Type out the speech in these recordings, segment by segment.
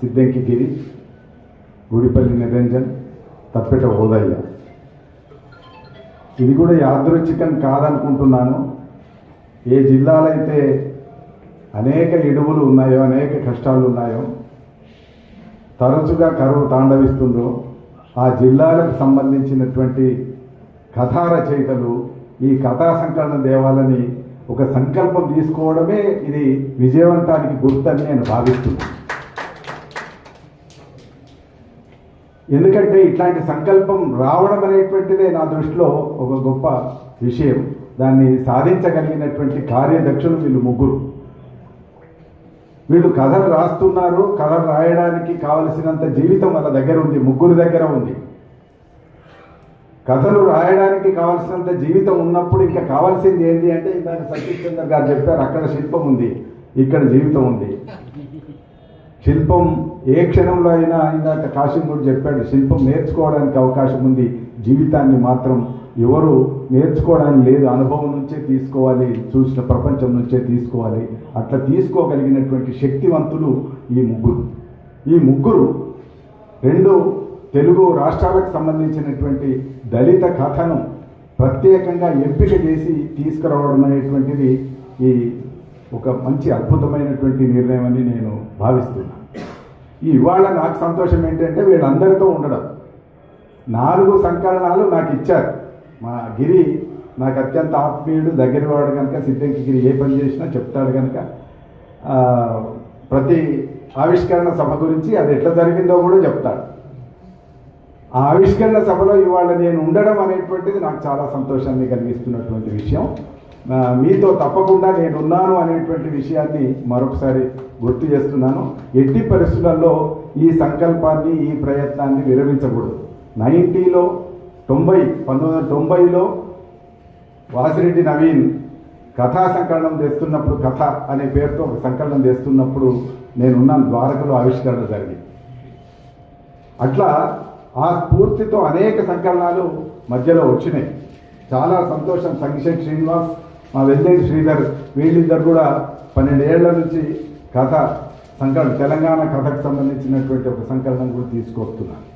సిద్దంకి గిరి గుడిపల్లి నిరంజన్ తప్పెట హోదయ్య ఇది కూడా యాదృచ్ఛికం కాదనుకుంటున్నాను. ఏ జిల్లాలైతే అనేక ఇడువులు ఉన్నాయో అనేక కష్టాలు ఉన్నాయో తరచుగా కరువు తాండవిస్తుందో ఆ జిల్లాలకు సంబంధించినటువంటి కథా రచయితలు ఈ కథా సంకలన దేవాలని ఒక సంకల్పం తీసుకోవడమే ఇది విజయవంతానికి గుర్తని నేను భావిస్తున్నాను. ఎందుకంటే ఇట్లాంటి సంకల్పం రావడం అనేటువంటిదే నా దృష్టిలో ఒక గొప్ప విషయం. దాన్ని సాధించగలిగినటువంటి కార్యదక్షులు వీళ్ళు ముగ్గురు. వీళ్ళు కథలు రాస్తున్నారు కథలు రాయడానికి కావలసినంత జీవితం వాళ్ళ దగ్గర ఉంది ముగ్గురు దగ్గర ఉంది. కథలు రాయడానికి కావలసినంత జీవితం ఉన్నప్పుడు ఇంకా కావాల్సింది ఏంటి అంటే ఇందాక సతీష్ చంద్ర గారు చెప్పారు అక్కడ శిల్పం ఉంది ఇక్కడ జీవితం ఉంది. శిల్పం ఏ క్షణంలో అయినా ఇందాక కాశీం కూడా చెప్పాడు శిల్పం నేర్చుకోవడానికి అవకాశం ఉంది. జీవితాన్ని మాత్రం ఎవరు నేర్చుకోవడానికి లేదు. అనుభవం నుంచే తీసుకోవాలి చూసిన ప్రపంచం నుంచే తీసుకోవాలి. అట్లా తీసుకోగలిగినటువంటి శక్తివంతులు ఈ ముగ్గురు. ఈ ముగ్గురు రెండు తెలుగు రాష్ట్రాలకు సంబంధించినటువంటి దళిత కథను ప్రత్యేకంగా ఎంపిక చేసి తీసుకురావడం అనేటువంటిది ఈ ఒక మంచి అద్భుతమైనటువంటి నిర్ణయం అని నేను భావిస్తున్నాను ఈ ఇవాళ నాకు సంతోషం ఏంటంటే వీళ్ళందరితో ఉండడం. నాలుగు సంకలనాలు నాకు ఇచ్చారు. మా గిరి నాకు అత్యంత ఆత్మీయుడు దగ్గరవాడు కనుక సిద్ధంకి గిరి ఏ పని చేసినా చెప్తాడు కనుక ప్రతి ఆవిష్కరణ సభ గురించి అది ఎట్లా జరిగిందో కూడా చెప్తాడు. ఆ ఆవిష్కరణ సభలో ఇవాళ నేను ఉండడం అనేటువంటిది నాకు చాలా సంతోషాన్ని కలిగిస్తున్నటువంటి విషయం. మీతో తప్పకుండా నేను ఉన్నాను అనేటువంటి విషయాన్ని మరొకసారి గుర్తు చేస్తున్నాను. ఎట్టి పరిస్థితులలో ఈ సంకల్పాన్ని ఈ ప్రయత్నాన్ని విరమించకూడదు. నైంటీలో తొంభై పంతొమ్మిది వందల తొంభైలో వాసిరెడ్డి నవీన్ కథా సంకలనం చేస్తున్నప్పుడు కథ అనే పేరుతో ఒక సంకలనం చేస్తున్నప్పుడు నేనున్న ద్వారకలో ఆవిష్కరణ జరిగింది. అట్లా ఆ స్ఫూర్తితో అనేక సంకలనాలు మధ్యలో వచ్చినాయి. చాలా సంతోషం. సంగిశెట్టి శ్రీనివాస్ మా వెల్లేటి శ్రీధర్ వీళ్ళిద్దరు కూడా పన్నెండేళ్ళ నుంచి కథ సంకలనం తెలంగాణ కథకు సంబంధించినటువంటి ఒక సంకలనం కూడా తీసుకొస్తున్నాను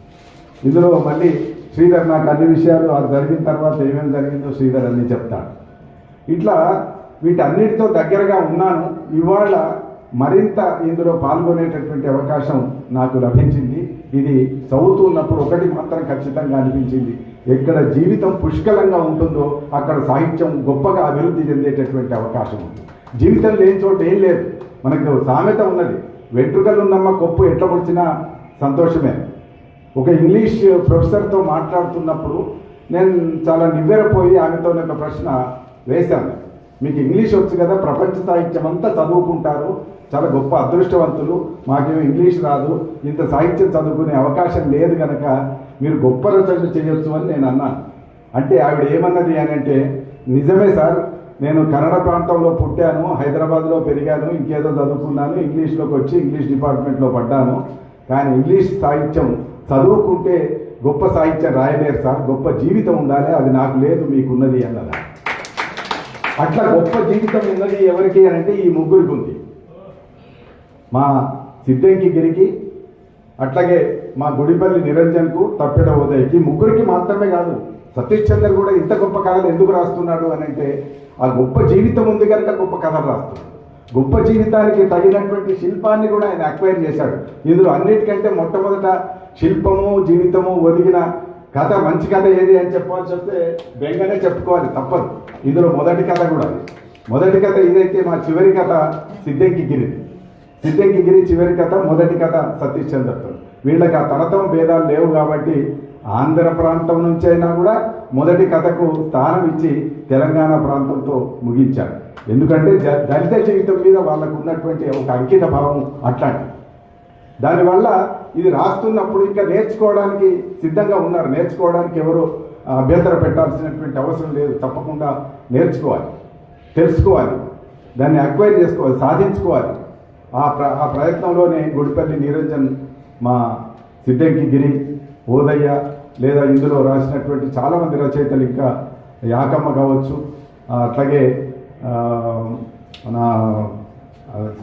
ఇందులో మళ్ళీ శ్రీధర్ నాకు అన్ని విషయాలు అది జరిగిన తర్వాత ఏమేమి జరిగిందో శ్రీధర్ అన్నీ చెప్తాడు. ఇట్లా వీటన్నిటితో దగ్గరగా ఉన్నాను. ఇవాళ మరింత ఇందులో పాల్గొనేటటువంటి అవకాశం నాకు లభించింది. ఇది చదువుతున్నప్పుడు ఒకటి మాత్రం ఖచ్చితంగా అనిపించింది. ఎక్కడ జీవితం పుష్కలంగా ఉంటుందో అక్కడ సాహిత్యం గొప్పగా అభివృద్ధి చెందేటటువంటి అవకాశం ఉంది. జీవితం లేని చోట ఏం లేదు. మనకు సామెత ఉన్నది. వెంట్రుకలు ఉన్నమ్మ కొప్పు ఎట్లా పొడిచినా సంతోషమే. ఒక ఇంగ్లీష్ ప్రొఫెసర్తో మాట్లాడుతున్నప్పుడు నేను చాలా నివ్వెరపోయి ఆమెతో ఒక ప్రశ్న వేశాను. మీకు ఇంగ్లీష్ వచ్చు కదా ప్రపంచ సాహిత్యం అంతా చదువుకుంటారు. చాలా గొప్ప అదృష్టవంతులు. మాకేమో ఇంగ్లీష్ రాదు. ఇంత సాహిత్యం చదువుకునే అవకాశం లేదు కనుక మీరు గొప్ప రచనలు చేయొచ్చు అని నేను అన్నాను. అంటే ఆవిడ ఏమన్నది అని అంటే నిజమే సార్ నేను కన్నడ ప్రాంతంలో పుట్టాను హైదరాబాద్లో పెరిగాను ఇంకేదో చదువుకున్నాను ఇంగ్లీష్లోకి వచ్చి ఇంగ్లీష్ డిపార్ట్మెంట్లో పడ్డాను. కానీ ఇంగ్లీష్ సాహిత్యం చదువుకుంటే గొప్ప సాహిత్యం రాయలేరు సార్ గొప్ప జీవితం ఉండాలి అది నాకు లేదు మీకున్నది అన్నదా. అట్లా గొప్ప జీవితం ఉన్నది ఎవరికి అని అంటే ఈ ముగ్గురికి ఉంది. మా సిద్ధంకి గిరికి అట్లాగే మా గుడిపల్లి నిరంజన్కు తప్పిడ ఉదయ్కి ముగ్గురికి మాత్రమే కాదు సతీష్ చంద్ర కూడా ఇంత గొప్ప కథలు ఎందుకు రాస్తున్నాడు అని అంటే ఆ గొప్ప జీవితం ఉంది కనుక గొప్ప కథలు రాస్తున్నాడు. గొప్ప జీవితానికి తగినటువంటి శిల్పాన్ని కూడా ఆయన అక్వైర్ చేశాడు. ఇందులో అన్నిటికంటే మొట్టమొదట శిల్పము జీవితము ఒదిగిన కథ మంచి కథ ఏది అని చెప్పాల్సి వస్తే బెంగనే చెప్పుకోవాలి తప్పదు. ఇందులో మొదటి కథ కూడా మొదటి కథ ఇదైతే మా చివరి కథ సిద్ధంకి గిరి సిద్ధంకి గిరి చివరి కథ మొదటి కథ సతీష్ చంద్రతో వీళ్ళకి ఆ తరతమ భేదాలు లేవు కాబట్టి ఆంధ్ర ప్రాంతం నుంచి అయినా కూడా మొదటి కథకు స్థానం ఇచ్చి తెలంగాణ ప్రాంతంతో ముగించారు. ఎందుకంటే జ- దళిత జీవితం మీద వాళ్ళకు ఉన్నటువంటి ఒక అంకిత భావం అట్లాంటి దానివల్ల ఇది రాస్తున్నప్పుడు ఇంకా నేర్చుకోవడానికి సిద్ధంగా ఉన్నారు. నేర్చుకోవడానికి ఎవరు అభ్యంతర పెట్టాల్సినటువంటి అవసరం లేదు. తప్పకుండా నేర్చుకోవాలి. తెలుసుకోవాలి. దాన్ని అక్వైర్ చేసుకోవాలి. సాధించుకోవాలి. ఆ ప్ర ఆ ప్రయత్నంలోనే గుడిపల్లి నిరంజన్ మా సిద్దంకి గిరి ఓదయ్య లేదా ఇందులో రాసినటువంటి చాలామంది రచయితలు ఇంకా యాకమ్మ కావచ్చు అట్లాగే మన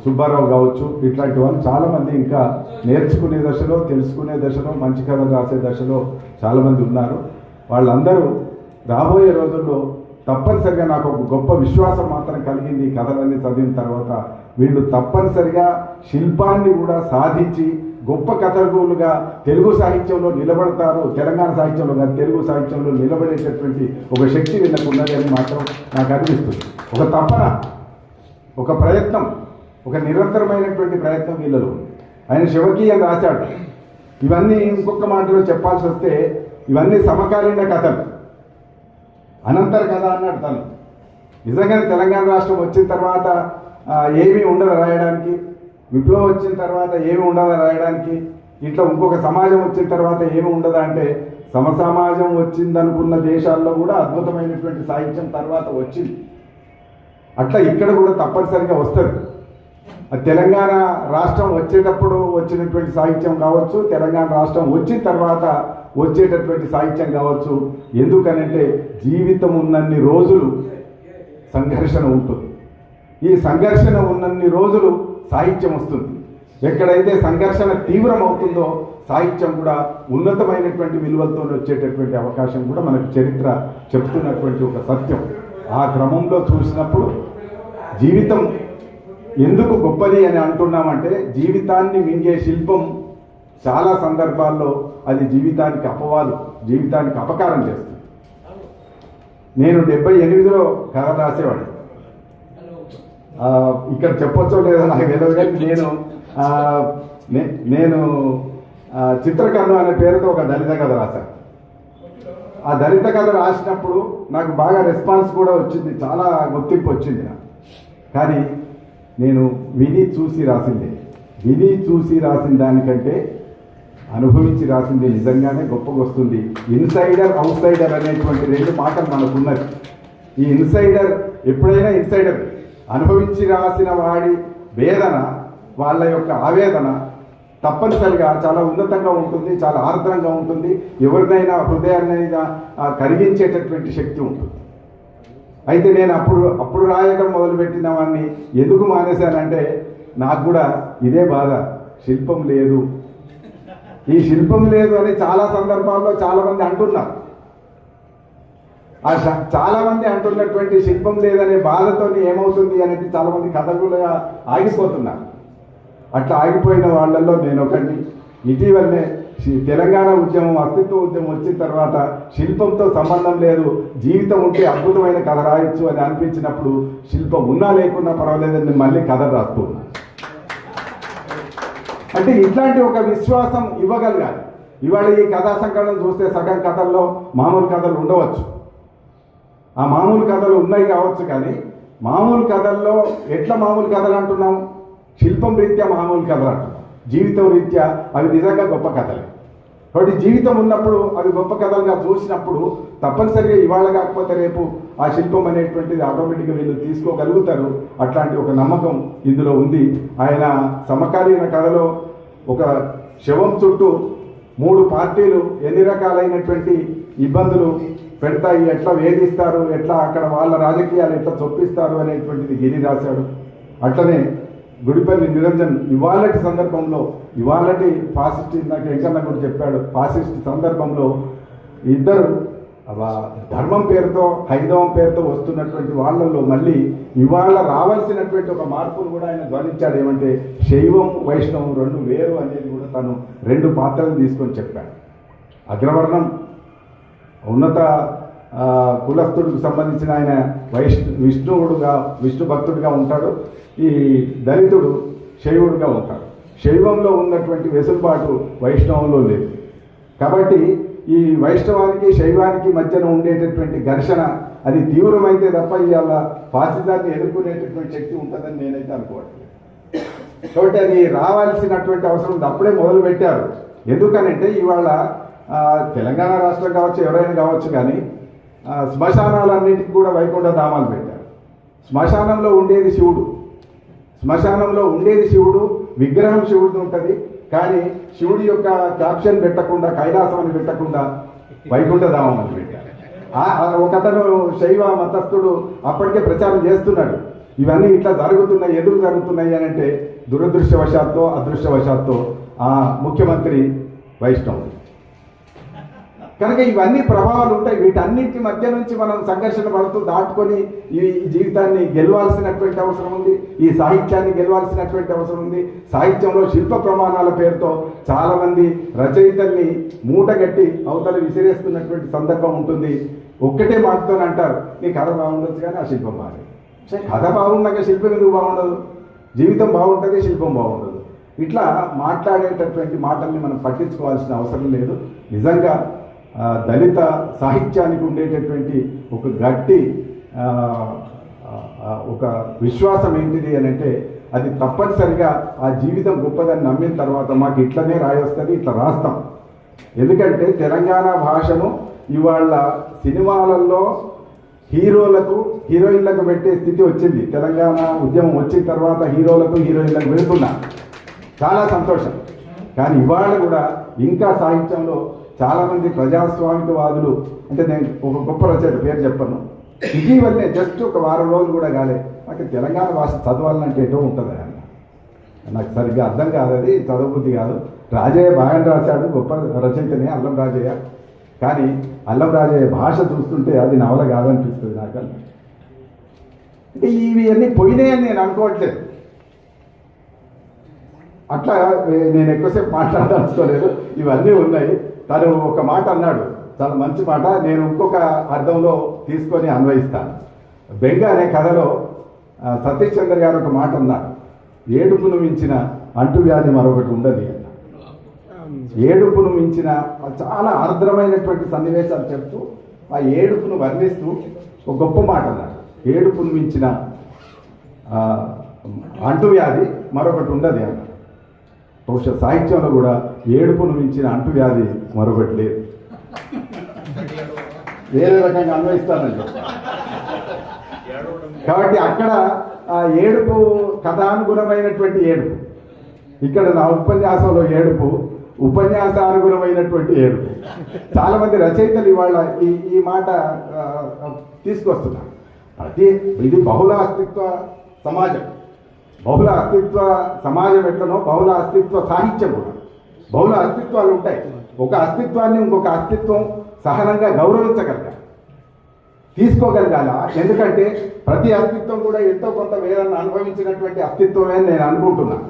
సుబ్బారావు కావచ్చు ఇట్లాంటి వాళ్ళు చాలామంది ఇంకా నేర్చుకునే దశలో తెలుసుకునే దశలో మంచి కథలు రాసే దశలో చాలామంది ఉన్నారు. వాళ్ళందరూ రాబోయే రోజుల్లో తప్పనిసరిగా నాకు ఒక గొప్ప విశ్వాసం మాత్రం కలిగింది ఈ కథలన్నీ చదివిన తర్వాత. వీళ్ళు తప్పనిసరిగా శిల్పాన్ని కూడా సాధించి గొప్ప కథకులుగా తెలుగు సాహిత్యంలో నిలబడతారు తెలంగాణ సాహిత్యంలో కానీ తెలుగు సాహిత్యంలో నిలబడేటటువంటి ఒక శక్తి వీళ్ళకు ఉన్నది అని మాత్రం నాకు అనిపిస్తుంది. ఒక తపన ఒక ప్రయత్నం ఒక నిరంతరమైనటువంటి ప్రయత్నం వీళ్ళలో ఆయన శివకి అని రాశాడు. ఇవన్నీ ఇంకొక మాటలో చెప్పాల్సి వస్తే ఇవన్నీ సమకాలీన కథలు. అనంతర కథ అన్నాడు తను. నిజంగానే తెలంగాణ రాష్ట్రం వచ్చిన తర్వాత ఏమీ ఉండదు రాయడానికి. విప్లవం వచ్చిన తర్వాత ఏమి ఉండదా రాయడానికి? ఇట్లా ఇంకొక సమాజం వచ్చిన తర్వాత ఏమి ఉండదా అంటే సమసమాజం వచ్చిందనుకున్న దేశాల్లో కూడా అద్భుతమైనటువంటి సాహిత్యం తర్వాత వచ్చింది. అట్లా ఇక్కడ కూడా తప్పనిసరిగా వస్తుంది. తెలంగాణ రాష్ట్రం వచ్చేటప్పుడు వచ్చినటువంటి సాహిత్యం కావచ్చు తెలంగాణ రాష్ట్రం వచ్చిన తర్వాత వచ్చేటటువంటి సాహిత్యం కావచ్చు. ఎందుకనంటే జీవితం ఉన్నన్ని రోజులు సంఘర్షణ ఉంటుంది. ఈ సంఘర్షణ ఉన్నన్ని రోజులు సాహిత్యం వస్తుంది. ఎక్కడైతే సంఘర్షణ తీవ్రం అవుతుందో సాహిత్యం కూడా ఉన్నతమైనటువంటి విలువలతో వచ్చేటటువంటి అవకాశం కూడా మనకు చరిత్ర చెప్తున్నటువంటి ఒక సత్యం. ఆ క్రమంలో చూసినప్పుడు జీవితం ఎందుకు గొప్పది అని అంటున్నామంటే జీవితాన్ని మింగే శిల్పం చాలా సందర్భాల్లో అది జీవితానికి అపవాదు జీవితానికి అపకారం చేస్తుంది. నేను డెబ్బై ఎనిమిదిలో కథ రాసేవాడిని ఇక్కడ చెప్పొచ్చో లేదో నాకు తెలియదు. కానీ నేను. నేను చిత్రకర్ణ అనే పేరుతో ఒక దళిత కథ రాశాను ఆ దళిత కథ రాసినప్పుడు నాకు బాగా రెస్పాన్స్ కూడా వచ్చింది. చాలా గుర్తింపు వచ్చింది నాకు. కానీ నేను విని చూసి రాసిందే. విని చూసి రాసిన దానికంటే అనుభవించి రాసింది నిజంగానే గొప్పగా వస్తుంది. ఇన్సైడర్ అవుట్ సైడర్ అనేటువంటి రెండు మాటలు మనకున్నది ఈ ఇన్సైడర్ ఎప్పుడైనా ఇన్సైడర్. అనుభవించి రాసిన వాడి వేదన వాళ్ళ యొక్క ఆవేదన తప్పనిసరిగా చాలా ఉన్నతంగా ఉంటుంది చాలా ఆర్ద్రంగా ఉంటుంది. ఎవరినైనా హృదయాన్నైనా కరిగించేటటువంటి శక్తి ఉంటుంది. అయితే నేను అప్పుడు అప్పుడు రాయడం మొదలుపెట్టిన వాడిని ఎందుకు మానేశానంటే నాకు కూడా ఇదే బాధ శిల్పం లేదు. ఈ శిల్పం లేదు అని చాలా సందర్భాల్లో చాలా మంది అంటున్నారు. చాలా మంది అంటున్నటువంటి శిల్పం లేదనే బాధతో ఏమవుతుంది అనేది చాలా మంది కథకులుగా ఆగిపోతున్నారు. అట్లా ఆగిపోయిన వాళ్ళల్లో నేను ఒకటి ఇటీవలనే తెలంగాణ ఉద్యమం అస్తిత్వ ఉద్యమం వచ్చిన తర్వాత శిల్పంతో సంబంధం లేదు. జీవితం ఉంటే అద్భుతమైన కథ రాయొచ్చు అని అనిపించినప్పుడు శిల్పం ఉన్నా లేకున్నా పర్వాలేదని మళ్ళీ కథ రాస్తూ అంటే ఇట్లాంటి ఒక విశ్వాసం ఇవ్వగలగాలి. ఇవాళ ఈ కథా సంకలనం చూస్తే సగం కథల్లో మామూలు కథలు ఉండవచ్చు. ఆ మామూలు కథలు ఉన్నాయి కావచ్చు కానీ మామూలు కథల్లో ఎట్లా మామూలు కథలు అంటున్నాం? శిల్పం రీత్యా మామూలు కథలు అంటున్నాం. జీవితం రీత్యా అవి నిజంగా గొప్ప కథలే. కాబట్టి జీవితం ఉన్నప్పుడు అవి గొప్ప కథలుగా చూసినప్పుడు తప్పనిసరిగా ఇవాళ కాకపోతే రేపు ఆ శిల్పం అనేటువంటిది ఆటోమేటిక్గా వీళ్ళు తీసుకోగలుగుతారు అట్లాంటి ఒక నమ్మకం ఇందులో ఉంది. ఆయన సమకాలీన కథలో ఒక శవం చుట్టూ మూడు పార్టీలు ఎన్ని రకాలైనటువంటి ఇబ్బందులు పెడతాయి ఎట్లా వేధిస్తారు ఎట్లా అక్కడ వాళ్ళ రాజకీయాలు ఎట్లా చొప్పిస్తారు అనేటువంటిది గిరి రాశాడు. అట్లనే గుడిపల్లి నిరంజన్ ఇవాళటి సందర్భంలో ఇవాళటి ఫాసిస్ట్ ఇందాక వెంకన్న కూడా చెప్పాడు ఫాసిస్ట్ సందర్భంలో ఇద్దరు ధర్మం పేరుతో హైదవం పేరుతో వస్తున్నటువంటి వాళ్ళల్లో మళ్ళీ ఇవాళ రావాల్సినటువంటి ఒక మార్పును కూడా ఆయన ధ్వనించాడు. ఏమంటే శైవం వైష్ణవం రెండు వేరు అనేది కూడా తను రెండు పాత్రలు తీసుకొని చెప్పాడు. అగ్రవర్ణం ఉన్నత కులస్థుడికి సంబంధించిన ఆయన వైష్ణు విష్ణువుడుగా విష్ణు భక్తుడిగా ఉంటాడు. ఈ దళితుడు శైవుడుగా ఉంటాడు. శైవంలో ఉన్నటువంటి వెసులుబాటు వైష్ణవంలో లేదు. కాబట్టి ఈ వైష్ణవానికి శైవానికి మధ్యన ఉండేటటువంటి ఘర్షణ అది తీవ్రమైతే తప్ప ఇవాళ ఫాసిజాన్ని ఎదుర్కొనేటటువంటి శక్తి ఉంటుందని నేనైతే అనుకోవట్లేదు. కాబట్టి అది రావాల్సినటువంటి అవసరం అప్పుడే మొదలు పెట్టారు ఎందుకనంటే ఇవాళ తెలంగాణ రాష్ట్రం కావచ్చు ఎవరైనా కావచ్చు కానీ శ్మశానాలన్నింటికి కూడా వైకుంఠ ధామాలు పెట్టారు. శ్మశానంలో ఉండేది శివుడు. శ్మశానంలో ఉండేది శివుడు విగ్రహం శివుడు ఉంటుంది కానీ శివుడి యొక్క క్యాప్షన్ పెట్టకుండా కైలాసం అని పెట్టకుండా వైకుంఠ ధామం అని పెట్టారు ఒక అతను శైవ మతస్థుడు అప్పటికే ప్రచారం చేస్తున్నాడు. ఇవన్నీ ఇట్లా జరుగుతున్నాయి ఎందుకు జరుగుతున్నాయి అని అంటే దురదృష్టవశాత్తు అదృష్టవశాత్తో ఆ ముఖ్యమంత్రి వైష్ణవుడు. కనుక ఇవన్నీ ప్రభావాలు ఉంటాయి. వీటన్నిటి మధ్య నుంచి మనం సంఘర్షణ పడుతూ దాటుకొని ఈ జీవితాన్ని గెలవాల్సినటువంటి అవసరం ఉంది. ఈ సాహిత్యాన్ని గెలవాల్సినటువంటి అవసరం ఉంది. సాహిత్యంలో శిల్ప ప్రమాణాల పేరుతో చాలా మంది రచయితల్ని మూటగట్టి అవతల విసిరేస్తున్నటువంటి సందర్భం ఉంటుంది. ఒక్కటే మాటతో అంటారు నీ కథ బాగుండొచ్చు కానీ ఆ శిల్పం బాగాలేదు సరే, కథ బాగున్నాక శిల్పం ఎందుకు బాగుండదు? జీవితం బాగుంటుంది శిల్పం బాగుండదు. ఇట్లా మాట్లాడేటటువంటి మాటల్ని మనం పట్టించుకోవాల్సిన అవసరం లేదు. నిజంగా దళిత సాహిత్యానికి ఉండేటటువంటి ఒక గట్టి ఒక విశ్వాసం ఏంటిది అని అంటే అది తప్పనిసరిగా ఆ జీవితం గొప్పదని నమ్మిన తర్వాత మాకు ఇట్లనే రాయొస్తుంది ఇట్లా రాస్తాం. ఎందుకంటే తెలంగాణ భాషను ఇవాళ సినిమాలలో హీరోలకు హీరోయిన్లకు పెట్టే స్థితి వచ్చింది. తెలంగాణ ఉద్యమం వచ్చిన తర్వాత హీరోలకు హీరోయిన్లకు పెడుతున్నా చాలా సంతోషం. కానీ ఇవాళ కూడా ఇంకా సాహిత్యంలో చాలామంది ప్రజాస్వామికవాదులు అంటే నేను ఒక గొప్ప రచయిత పేరు చెప్పను. ఇటీవలనే జస్ట్ ఒక వారం రోజులు కూడా కాలే. నాకు తెలంగాణ భాష చదవాలంటే ఏదో ఉంటుంది అని నాకు సరిగ్గా అర్థం కాదు అది చదవబుద్ధి కాదు. రాజయ్య బాగా రాశాడు గొప్ప రచయితనే అల్లం రాజయ్య. కానీ అల్లం రాజయ్య భాష చూస్తుంటే అది నవల కాదనిపిస్తుంది నాకు అంటే ఇవి అన్నీ పోయినాయని నేను అనుకోవట్లేదు. అట్లా నేను ఎక్కువసేపు మాట్లాడదలుచుకోలేదు ఇవన్నీ ఉన్నాయి. తను ఒక మాట అన్నాడు. చాలా మంచి మాట నేను ఇంకొక అర్థంలో తీసుకొని అన్వయిస్తాను. బెంగ అనే కథలో సతీష్ చంద్ర గారు ఒక మాట అన్నారు. ఏడుపును మించిన అంటువ్యాధి మరొకటి ఉండదు అన్న ఏడుపును మించిన చాలా ఆర్ద్రమైనటువంటి సన్నివేశాలు చెప్తూ ఆ ఏడుపును వర్ణిస్తూ ఒక గొప్ప మాట అన్నారు. ఏడుపును మించిన అంటువ్యాధి మరొకటి ఉండదు అన్నాడు బహుశా సాహిత్యంలో కూడా ఏడుపును మించిన అంటువ్యాధి మరొకటి లేదు. వేరే రకంగా అన్వయిస్తానండి కాబట్టి అక్కడ ఆ ఏడుపు కథానుగుణమైనటువంటి ఏడుపు. ఇక్కడ నా ఉపన్యాసంలో ఏడుపు ఉపన్యాసానుగుణమైనటువంటి ఏడుపు. చాలా మంది రచయితలు ఇవాళ ఈ ఈ మాట తీసుకొస్తున్నారు. ప్రతి ఇది బహుళ అస్తిత్వ సమాజం. బహుళ అస్తిత్వ సమాజం ఎట్లనో బహుళ అస్తిత్వ సాహిత్యం కూడా. బహుళ అస్తిత్వాలు ఉంటాయి. ఒక అస్తిత్వాన్ని ఇంకొక అస్తిత్వం సహనంగా గౌరవించగలగాలి. తీసుకోగలగాల? ఎందుకంటే ప్రతి అస్తిత్వం కూడా ఎంతో కొంత వేదన అనుభవించినటువంటి అస్తిత్వమే అని నేను అనుకుంటున్నాను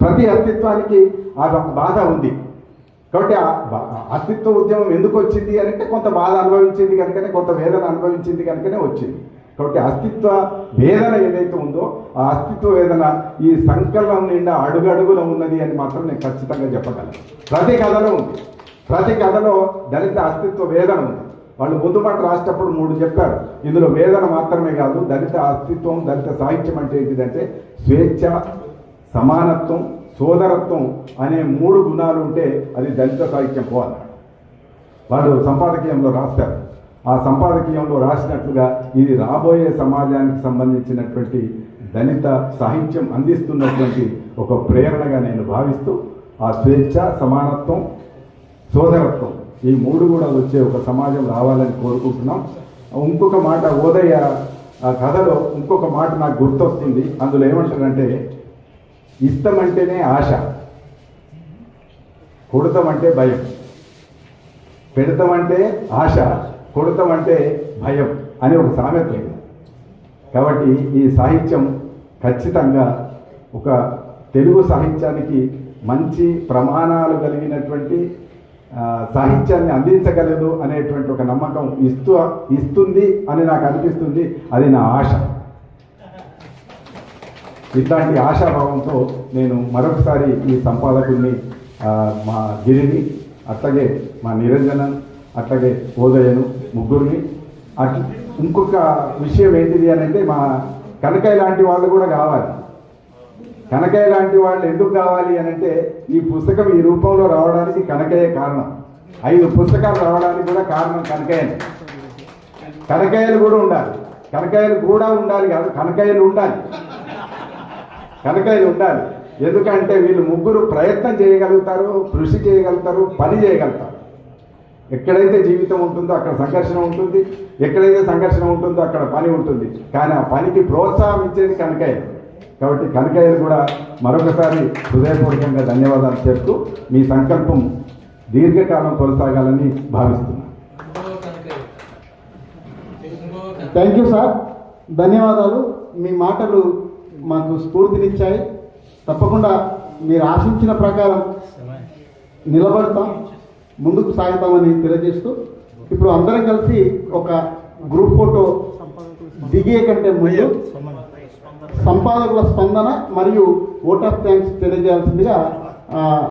ప్రతి అస్తిత్వానికి ఆ బాధ ఉంది. కాబట్టి ఆ అస్తిత్వ ఉద్యమం ఎందుకు వచ్చింది అని అంటే కొంత బాధ అనుభవించింది కనుకనే కొంత వేదన అనుభవించింది కనుకనే వచ్చింది. కాబట్టి అస్తిత్వ వేదన ఏదైతే ఉందో ఆ అస్తిత్వ వేదన ఈ సంకలనం నిండా అడుగడుగున ఉన్నది అని మాత్రం నేను ఖచ్చితంగా చెప్పగలను. ప్రతి కథలో ఉంది. ప్రతి కథలో దళిత అస్తిత్వ వేదన ఉంది. వాళ్ళు ముందు మాట రాసేటప్పుడు మూడు చెప్పారు. ఇందులో వేదన మాత్రమే కాదు దళిత అస్తిత్వం దళిత సాహిత్యం అంటే ఏంటిదంటే స్వేచ్ఛ సమానత్వం సోదరత్వం అనే మూడు గుణాలు ఉంటే అది దళిత సాహిత్యం పోవాలి. వాళ్ళు సంపాదకీయంలో రాస్తారు. ఆ సంపాదకీయంలో రాసినట్లుగా ఇది రాబోయే సమాజానికి సంబంధించినటువంటి దళిత సాహిత్యం అందిస్తున్నటువంటి ఒక ప్రేరణగా నేను భావిస్తూ ఆ స్వేచ్ఛ సమానత్వం సోదరత్వం ఈ మూడు కూడా వచ్చే ఒక సమాజం రావాలని కోరుకుంటున్నాం. ఇంకొక మాట ఓదయ్య ఆ కథలో ఇంకొక మాట నాకు గుర్తొస్తుంది. అందులో ఏమంటారంటే ఇష్టమంటేనే ఆశ కొడతామంటే భయం పెడతామంటే ఆశ. కొడతామంటే భయం అని ఒక సామెత ఉంది కాబట్టి ఈ సాహిత్యం ఖచ్చితంగా ఒక తెలుగు సాహిత్యానికి మంచి ప్రమాణాలు కలిగినటువంటి సాహిత్యాన్ని అందించగలదు అనేటువంటి ఒక నమ్మకం ఇస్తూ ఇస్తుంది అని నాకు అనిపిస్తుంది. అది నా ఆశ. ఇట్లాంటి ఆశాభావంతో నేను మరొకసారి ఈ సంపాదకుల్ని మా గిరిని అట్లాగే మా నిరంజనన్ అట్లాగే ఓదయను ముగ్గురిని. అటు ఇంకొక విషయం ఏంటిది అని అంటే మా కనకయ్య లాంటి వాళ్ళు కూడా కావాలి. కనకయ్య లాంటి వాళ్ళు ఎందుకు కావాలి అని అంటే ఈ పుస్తకం ఈ రూపంలో రావడానికి కనకయ్య కారణం. ఐదు పుస్తకాలు రావడానికి కూడా కారణం కనకయ్యలు కనకయ్యలు కూడా ఉండాలి. కనకాయలు కూడా ఉండాలి కాదు కనకాయలు ఉండాలి. కనకాయలు ఉండాలి. ఎందుకంటే వీళ్ళు ముగ్గురు ప్రయత్నం చేయగలుగుతారు కృషి చేయగలుగుతారు పని చేయగలుగుతారు. ఎక్కడైతే జీవితం ఉంటుందో అక్కడ సంఘర్షణ ఉంటుంది ఎక్కడైతే సంఘర్షణ ఉంటుందో అక్కడ పని ఉంటుంది. కానీ ఆ పనికి ప్రోత్సాహం ఇచ్చేది కనకయ్య. కాబట్టి కనకయ్యను కూడా మరొకసారి హృదయపూర్వకంగా ధన్యవాదాలు చెప్తూ మీ సంకల్పం దీర్ఘకాలం కొనసాగాలని భావిస్తున్నాను థ్యాంక్ యూ సార్ ధన్యవాదాలు. మీ మాటలు మాకు స్ఫూర్తినిచ్చాయి. తప్పకుండా మీరు ఆశించిన ప్రకారం నిలబడతాం. ముందుకు సాగుతామని తెలియజేస్తూ ఇప్పుడు అందరం కలిసి ఒక గ్రూప్ ఫోటో దిగే కంటే ముందు సంపాదకుల స్పందన మరియు ఓట్ ఆఫ్ థ్యాంక్స్ తెలియజేయాల్సిందిగా